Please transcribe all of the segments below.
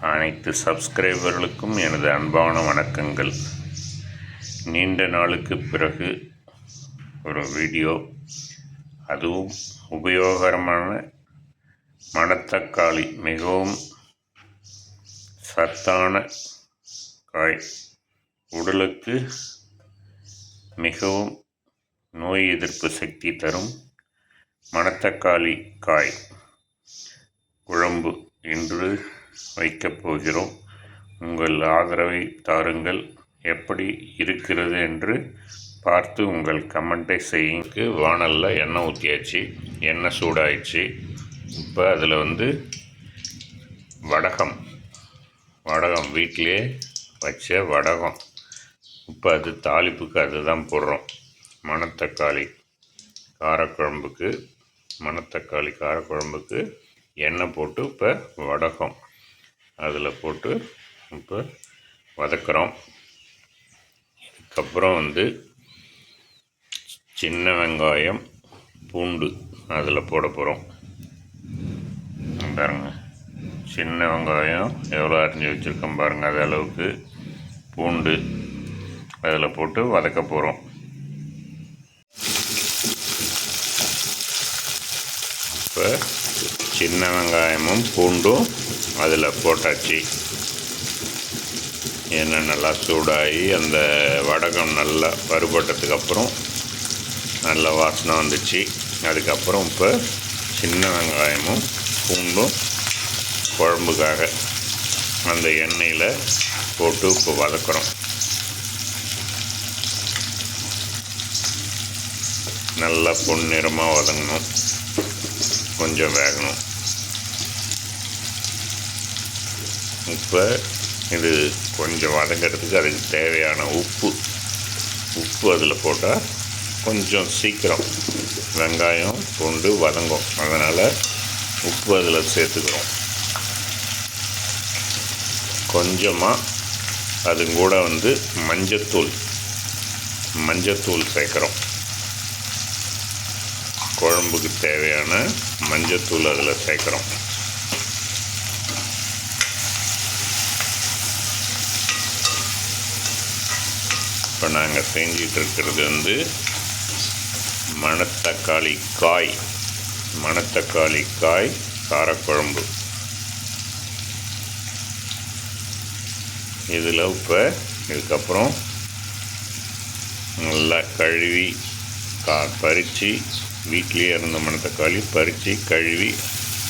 அனைத்து சப்ஸ்கிரைபர்களுக்கும் எனது அன்பான வணக்கங்கள். நீண்ட நாளுக்கு பிறகு ஒரு வீடியோ அதுவும் உபயோகரமான மணத்தக்காளி மிகவும் சத்தான காய். உடலுக்கு மிகவும் நோய் எதிர்ப்பு சக்தி தரும் மணத்தக்காளி காய். குழம்பு என்று வைக்கப் போகிறோம் உங்கள் ஆதரவை தாருங்கள். எப்படி இருக்கிறது என்று பார்த்து உங்கள் கமெண்ட்டை செய்யுங்க. வானலில் எண்ணெய் ஊற்றியாச்சு எண்ணெய் சூடாயிடுச்சு. இப்போ அதில் வந்து வடகம் வடகம் வீட்டிலே வச்ச வடகம். இப்போ அது தாளிப்புக்கு அதுதான் போடுறோம். மணத்தக்காளி காரக்குழம்புக்கு மணத்தக்காளி காரக்குழம்புக்கு எண்ணெய் போட்டு இப்போ வடகம். அதில் போட்டு இப்போ வதக்குறோம். அதுக்கப்புறம் வந்து சின்ன வெங்காயம் பூண்டு அதில் போட போகிறோம். பாருங்க. சின்ன வெங்காயம் எவ்வளோ அரிஞ்சு வச்சுருக்கோம் பாருங்கள் அது அளவுக்கு. பூண்டு அதில் போட்டு வதக்க போகிறோம். இப்போ சின்ன வெங்காயமும் பூண்டும் அதில் போட்டாச்சு. எண்ணெய் நல்லா சூடாகி அந்த வடகம் நல்லா வறுபட்டதுக்கு அப்புறம் நல்ல வாசனை வந்துச்சு. அதுக்கப்புறம் இப்போ சின்ன வெங்காயமும் பூண்டும் குழம்புக்காக அந்த எண்ணெயில் போட்டு இப்போ வதக்குறோம். நல்லா பொன்னிறமாக வதங்கணும். கொஞ்சம் வேகணும். இப்போ இது கொஞ்சம் வதங்கிறதுக்கு அதுக்கு தேவையான உப்பு. உப்பு அதில் போட்டால் கொஞ்சம் சீக்கிரம் வெங்காயம் பூண்டு வதங்கும். அதனால் உப்பு அதில் சேர்த்துக்கிறோம். கொஞ்சமாக அது கூட வந்து மஞ்சத்தூள் மஞ்சத்தூள் சேர்க்குறோம். குழம்புக்கு தேவையான மஞ்சத்தூள் அதில் சேர்க்குறோம். இப்போ நாங்கள் செஞ்சிட்டு இருக்கிறது வந்து மணத்தக்காளி காய். மணத்தக்காளி காய் காரக்குழம்பு. இதில் இப்போ இதுக்கப்புறம் நல்லா கழுவி கா பறித்து வீட்லேயே இருந்த மணத்தக்காளி பறித்து கழுவி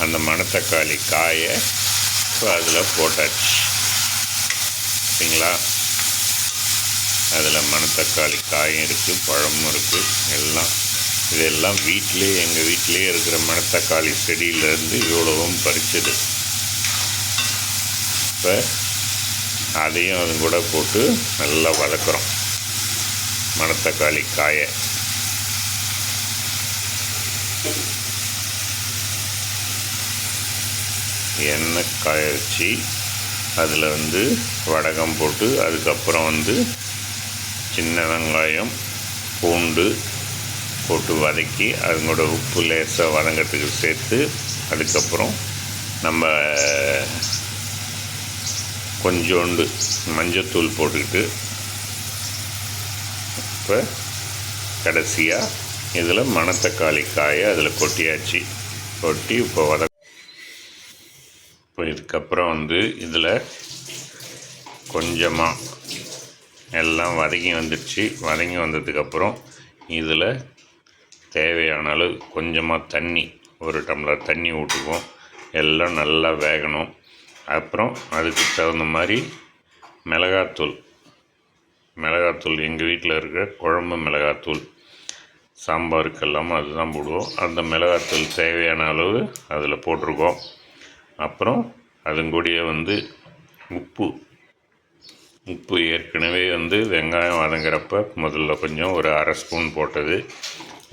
அந்த மணத்தக்காளி காயை இப்போ அதில் போட்டாச்சு. சரிங்களா? அதில் மணத்தக்காளி காயும் இருக்குது பழமும் இருக்குது எல்லாம். இதெல்லாம் வீட்டிலே எங்கள் வீட்டிலே இருக்கிற மணத்தக்காளி செடியிலேருந்து இவ்வளவும் பறிச்சது. இப்போ அதையும் அது கூட போட்டு நல்லா வதக்குறோம். மணத்தக்காளி காயை. எண்ணெய் காய வச்சு அதில் வந்து வடகம் போட்டு அதுக்கப்புறம் வந்து சின்ன வெங்காயம் பூண்டு போட்டு வதக்கி அதுங்களோட உப்பு லேசாக வதங்கிறதுக்கு சேர்த்து அதுக்கப்புறம் நம்ம கொஞ்சோண்டு மஞ்சத்தூள் போட்டுக்கிட்டு இப்போ கடைசியாக இதில் மணத்தக்காளி காயை அதில் கொட்டியாச்சு. கொட்டி இப்போ வத இப்போ இதுக்கப்புறம் வந்து இதில் கொஞ்சமாக எல்லாம் வதங்கி வந்துடுச்சு. வதங்கி வந்ததுக்கப்புறம் இதில் தேவையான அளவு கொஞ்சமாக தண்ணி ஒரு டம்ளர் தண்ணி ஊற்றுவோம். எல்லாம் நல்லா வேகணும். அப்புறம் அதுக்கு தகுந்த மாதிரி மிளகாத்தூள் மிளகாத்தூள் எங்கள் வீட்டில் இருக்கிற குழம்பு மிளகாத்தூள் சாம்பாருக்கு எல்லாமே அதுதான் போடுவோம். அந்த மிளகாத்தூள் தேவையான அளவு அதில் போட்டிருக்கோம். அப்புறம் அதுங்கூடிய வந்து உப்பு உப்பு ஏற்கனவே வந்து வெங்காயம் வதங்குறப்ப முதல்ல கொஞ்சம் ஒரு அரை ஸ்பூன் போட்டது.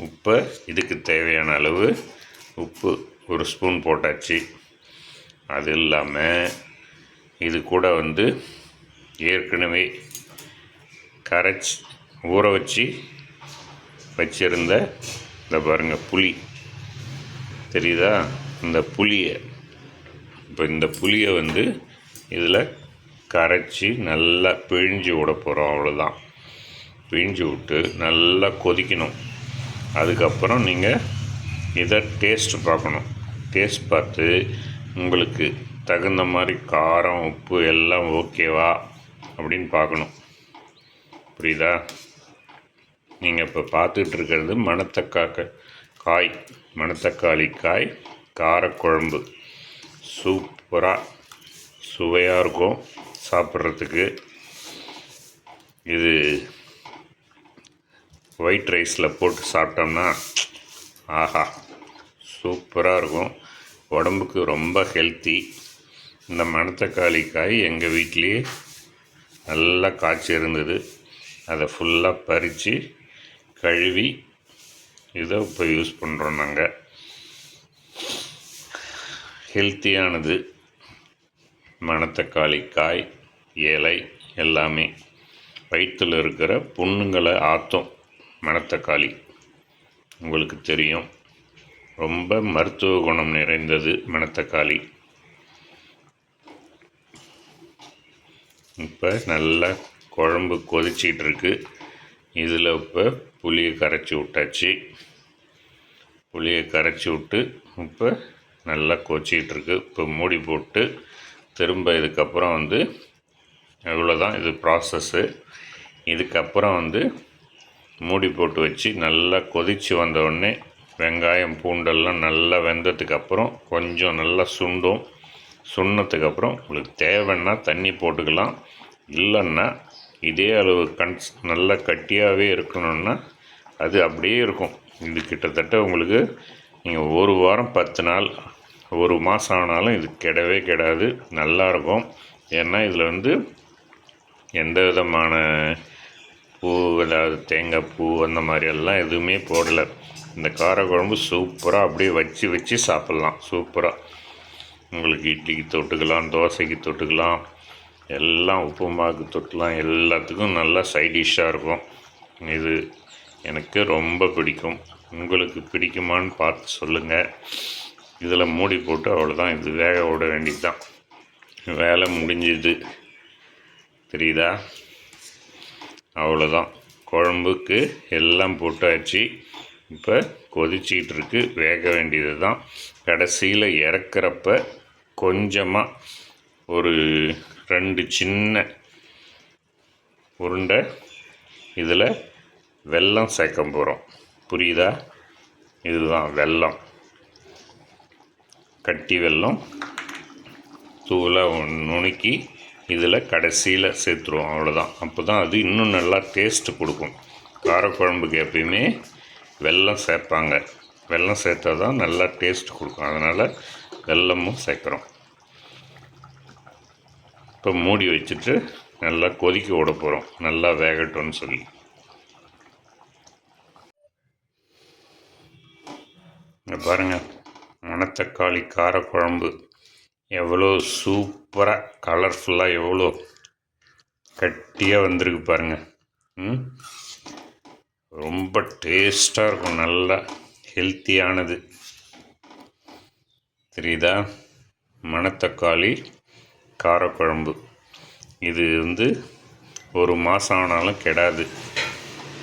உப்பை இதுக்கு தேவையான அளவு உப்பு ஒரு ஸ்பூன் போட்டாச்சு. அது இல்லாமல் இது கூட வந்து ஏற்கனவே கரைச்சி ஊற வச்சு வச்சிருந்த இந்த பாருங்கள் புளி. தெரியுதா? இந்த புளியை இப்போ இந்த புளியை வந்து இதில் கரைச்சி நல்லா பிழிஞ்சு விட போகிறோம் அவ்வளோதான் பிழிஞ்சு விட்டு நல்லா கொதிக்கணும். அதுக்கப்புறம் நீங்கள் இதை டேஸ்ட் பார்க்கணும். டேஸ்ட் பார்த்து உங்களுக்கு தகுந்த மாதிரி காரம் உப்பு எல்லாம் ஓகேவா அப்படின்னு பார்க்கணும். புரியுதா? நீங்கள் இப்போ பார்த்துட்டு இருக்கிறது மணத்தக்காக்க காய் மணத்தக்காளி காய் காரக்குழம்பு. சூப்பராக சுவையாக இருக்கும். சாப்பிட்றதுக்கு. இது ஒயிட் ரைஸில் போட்டு சாப்பிட்டோம்னா ஆஹா சூப்பராக இருக்கும். உடம்புக்கு ரொம்ப ஹெல்த்தி இந்த மணத்தக்காளி காய் எங்கள் வீட்லேயே நல்லா காய்ச்சி இருந்தது. அதை ஃபுல்லாக பறித்து கழுவி இதை இப்போ யூஸ் பண்ணுறோம் நாங்கள் ஹெல்த்தியானது மணத்தக்காளி காய் இலை எல்லாமே வயிற்றில் இருக்கிற புண்ணுங்களை ஆற்றும் மணத்தக்காளி. உங்களுக்கு தெரியும். ரொம்ப மருத்துவ குணம் நிறைந்தது மணத்தக்காளி. இப்போ நல்லா குழம்பு கொதிச்சிட்டு இருக்கு இதில் இப்போ புளியை கரைச்சி விட்டாச்சு. புளியை கரைச்சி விட்டு இப்போ நல்லா கொச்சிக்கிட்டு இருக்கு இப்போ மூடி போட்டு திரும்ப இதுக்கப்புறம் வந்து அவ்வளோதான் இது ப்ராசஸ்ஸு இதுக்கப்புறம் வந்து மூடி போட்டு வச்சு நல்லா கொதித்து வந்தவுடனே வெங்காயம் பூண்டெல்லாம் நல்லா வெந்ததுக்கப்புறம் கொஞ்சம் நல்லா சுண்டும். சுண்ணத்துக்கப்புறம் உங்களுக்கு தேவைன்னா தண்ணி போட்டுக்கலாம். இல்லைன்னா இதே அளவு கன்ஸ் நல்லா கட்டியாகவே இருக்கணும்னா அது அப்படியே இருக்கும். இது கிட்டத்தட்ட உங்களுக்கு நீங்கள் ஒரு வாரம் பத்து நாள் ஒரு மாதம் ஆனாலும் இது கெடவே கெடாது. நல்லாயிருக்கும் ஏன்னா இதில் வந்து எந்த விதமான பூ அதாவது தேங்காய் பூ அந்த மாதிரி எல்லாம் எதுவுமே போடலை. இந்த காரக்குழம்பு சூப்பராக அப்படியே வச்சு வச்சு சாப்பிட்லாம். சூப்பராக உங்களுக்கு இட்லிக்கு தொட்டுக்கலாம் தோசைக்கு தொட்டுக்கலாம். எல்லாம் உப்புமாவுக்கு தொட்டுக்கலாம். எல்லாத்துக்கும் நல்லா சைட் டிஷ்ஷாக இருக்கும். இது எனக்கு ரொம்ப பிடிக்கும். உங்களுக்கு பிடிக்குமான்னு பார்த்து சொல்லுங்கள் இதில் மூடி போட்டு அவ்வளோதான் இது வேக விட வேண்டியது தான் வேலை முடிஞ்சுது. தெரியுதா? அவ்வளோதான் குழம்புக்கு எல்லாம் போட்டாச்சு. இப்போ கொதிச்சிக்கிட்டு இருக்கு. வேக வேண்டியது தான் கடைசியில் இறக்குறப்ப கொஞ்சமாக ஒரு ரெண்டு சின்ன உருண்டை இதில் வெல்லம் சேர்க்க போகிறோம் புரியுதா? இதுதான் வெல்லம். கட்டி வெல்லம் தூளாக நுணுக்கி இதில் கடைசியில் சேர்த்துருவோம் அவ்வளோதான். அப்போ தான் அது இன்னும் நல்லா டேஸ்ட்டு கொடுக்கும். காரக்குழம்புக்கு எப்பயுமே வெல்லம் சேர்ப்பாங்க. வெல்லம் சேர்த்தா தான் நல்லா டேஸ்ட் கொடுக்கும். அதனால் வெல்லமும் சேர்க்குறோம். இப்போ மூடி வச்சுட்டு நல்லா கொதிக்க விட போகிறோம். நல்லா வேகட்டும்னு சொல்லி. பாருங்கள் மணத்தக்காளி காரக்குழம்பு. எவ்வளோ சூப்பராக கலர்ஃபுல்லாக எவ்வளோ கட்டியாக வந்திருக்கு பாருங்கள் ம்? ரொம்ப டேஸ்ட்டாக இருக்கும். நல்லா ஹெல்த்தியானது தெரியுதா? மணத்தக்காளி காரக்குழம்பு. இது வந்து ஒரு மாதம் ஆனாலும் கெடாது.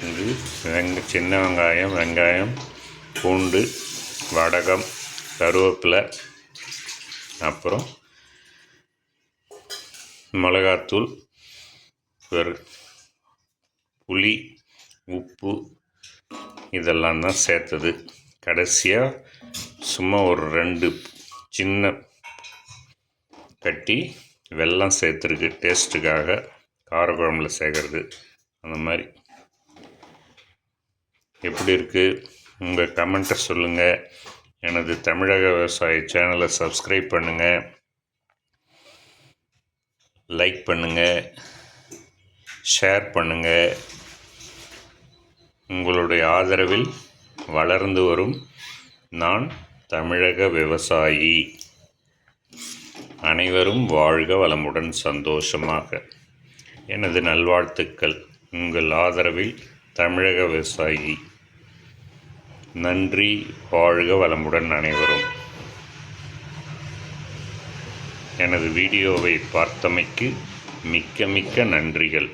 இது வெங்க சின்ன வெங்காயம் வெங்காயம் பூண்டு வடகம் கருவேப்பிலை அப்புறம் மிளகாத்தூள் வெறு புளி உப்பு இதெல்லாம் தான் சேர்த்தது. கடைசியாக சும்மா ஒரு ரெண்டு சின்ன கட்டி வெல்லம் சேர்த்துருக்கு. டேஸ்ட்டுக்காக காரக்குழம்புல சேர்க்குறது. அந்த மாதிரி. எப்படி இருக்குது உங்கள் கமெண்ட்டை சொல்லுங்கள் எனது தமிழக விவசாய சேனலை சப்ஸ்கிரைப் பண்ணுங்கள் லைக் பண்ணுங்கள் ஷேர் பண்ணுங்கள் உங்களுடைய ஆதரவில் வளர்ந்து வரும் நான் தமிழக விவசாயி. அனைவரும் வாழ்க வளமுடன் சந்தோஷமாக. எனது நல்வாழ்த்துக்கள். உங்கள் ஆதரவில் தமிழக விவசாயி. நன்றி வாழ்க வளமுடன் அனைவரும். எனது வீடியோவை பார்த்தமைக்கு மிக்க மிக்க நன்றிகள்.